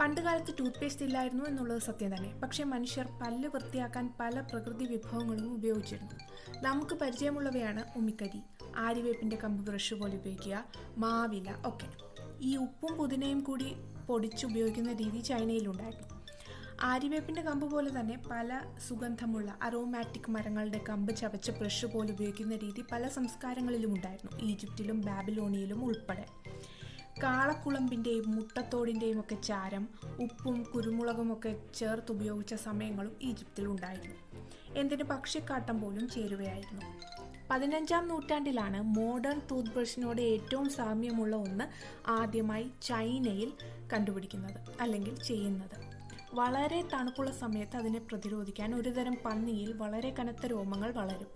പണ്ടുകാലത്ത് tooth paste ഇല്ലായിരുന്നു എന്നുള്ളത് സത്യം തന്നെ. പക്ഷേ മനുഷ്യർ പല്ല് വൃത്തിയാക്കാൻ പല പ്രകൃതി വിഭവങ്ങളും ഉപയോഗിച്ചിരുന്നു. നമുക്ക് പരിചയമുള്ളവയാണ് ഉമ്മിക്കരി ആര്യവേപ്പിന്റെ കമ്പ് ബ്രഷ് പോലെ ഉപയോഗിക്കുക മാവില ഒക്കെ. ഈ ഉപ്പും പുതിനയും കൂടി പൊടിച്ചുപയോഗിക്കുന്ന രീതി ചൈനയിലുണ്ടായിരുന്നു. ആര്യവേപ്പിന്റെ കമ്പ് പോലെ തന്നെ പല സുഗന്ധമുള്ള അറോമാറ്റിക് മരങ്ങളുടെ കമ്പ് ചവച്ച ബ്രഷ് പോലെ ഉപയോഗിക്കുന്ന രീതി പല സംസ്കാരങ്ങളിലും ഉണ്ടായിരുന്നു. ഈജിപ്തിലും ബാബിലോണിയയിലും ഉൾപ്പെടെ. കാളക്കുളമ്പിന്റെയും മുട്ടത്തോടിന്റെയും ഒക്കെ ചാരം ഉപ്പും കുരുമുളകും ഒക്കെ ചേർത്ത് ഉപയോഗിച്ച സമയങ്ങളും ഈജിപ്തിൽ ഉണ്ടായിരുന്നു. എന്തിന് പക്ഷിക്കാട്ടം പോലും ചേരുകയായിരുന്നു. പതിനഞ്ചാം നൂറ്റാണ്ടിലാണ് മോഡേൺ ടൂത്ത് ബ്രഷിനോട് ഏറ്റവും സാമ്യമുള്ള ഒന്ന് ആദ്യമായി ചൈനയിൽ കണ്ടുപിടിക്കുന്നത് അല്ലെങ്കിൽ ചെയ്യുന്നത്. വളരെ തണുപ്പുള്ള സമയത്ത് അതിനെ പ്രതിരോധിക്കാൻ ഒരുതരം പന്നിയിൽ വളരെ കനത്ത രോമങ്ങൾ വളരും.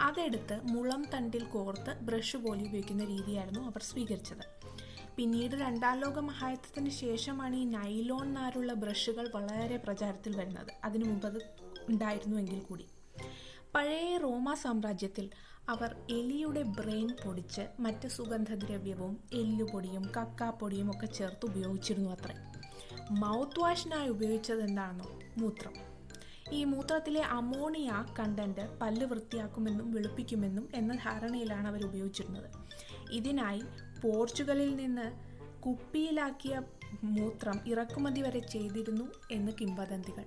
അതെടുത്ത് മുളം തണ്ടിൽ കോർത്ത് ബ്രഷ് പോലെ ഉപയോഗിക്കുന്ന രീതിയായിരുന്നു അവർ സ്വീകരിച്ചത്. പിന്നീട് രണ്ടാം ലോക മഹായുദ്ധത്തിന് ശേഷമാണ് ഈ നൈലോൺ നാരുള്ള ബ്രഷുകൾ വളരെ പ്രചാരത്തിൽ വരുന്നത്. അതിനു മുമ്പ് അത് ഉണ്ടായിരുന്നുവെങ്കിൽ കൂടി. പഴയ റോമ സാമ്രാജ്യത്തിൽ അവർ എലിയുടെ ബ്രെയിൻ പൊടിച്ച് മറ്റ് സുഗന്ധദ്രവ്യവും എല്ലുപൊടിയും കക്കാപ്പൊടിയും ഒക്കെ ചേർത്ത് ഉപയോഗിച്ചിരുന്നു അത്രേ. മൗത്ത് വാഷിനായി ഉപയോഗിച്ചത് എന്താണെന്നോ? മൂത്രം. ഈ മൂത്രത്തിലെ അമോണിയ കണ്ടന്റ് പല്ല് വൃത്തിയാക്കുമെന്നും വെളുപ്പിക്കുമെന്നും എന്ന ധാരണയിലാണ് അവർ ഉപയോഗിച്ചിരുന്നത്. ഇതിനായി പോർച്ചുഗലിൽ നിന്ന് കുപ്പിയിലാക്കിയ മൂത്രം ഇറക്കുമതി വരെ ചെയ്തിരുന്നു എന്ന് കിംവദന്തികൾ.